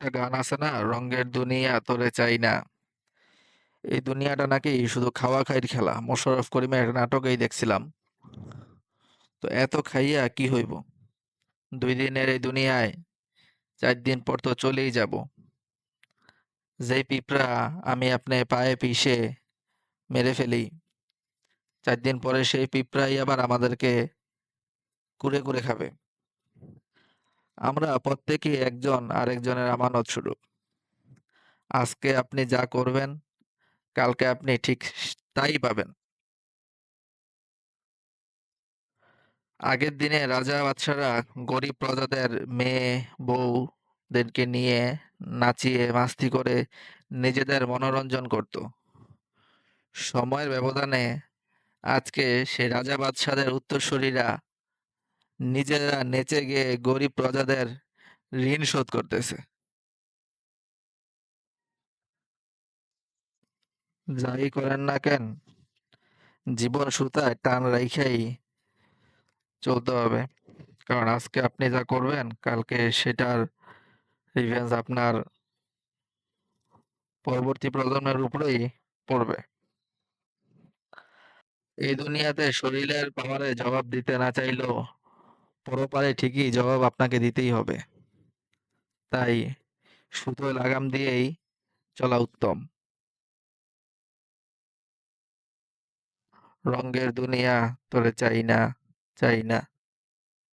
একটা গান আছে না, রঙের দুনিয়া তোরে চাই না। এই দুনিয়াটা নাকি শুধু খাওয়া খাইর খেলা। মোশাররফ করিমের একটা নাটকেই দেখছিলাম। তো এত খাইয়া কি হইব? দুই দিনের এই দুনিয়ায় চার দিন পর তো চলেই যাব। যেই পিঁপড়া আমি আপনি পায়ে পিষে মেরে ফেলি, চার দিন পরে সেই পিঁপড়াই আবার আমাদেরকে কুরে কুরে খাবে। আমরা প্রত্যেকেই একজন আরেকজনের আমানত স্বরূপ আজকে আপনি যা করবেন, কালকে আপনি ঠিক তাই পাবেন। আগের দিনে রাজা বাদশারা গরিব প্রজাদের মেয়ে, বউদেরকে নিয়ে নাচিয়ে, মাস্তি করে নিজেদের মনোরঞ্জন করত। সময়ের ব্যবধানে আজকে সেই রাজা বাদশাদের উত্তরসূরিরা নিজেরা নেচে গিয়ে গরিব প্রজাদের ঋণ শোধ করতেছে। যাই করেন না কেন, জীবন সুতায় টান রাইখাই চলতে হবে। কারণ আজকে আপনি যা করবেন, কালকে সেটার রিভেঞ্জ আপনার পরবর্তী প্রজন্মের উপরেই পড়বে। এই দুনিয়াতে শরীরের পাওয়ারে জবাব দিতে না চাইলেও পরপারে ঠিকই জবাব আপনাকে দিতেই হবে। তাই সুতোয় লাগাম দিয়েই চলা উত্তম। রঙ্গের দুনিয়া তোরে চাই না চাই না।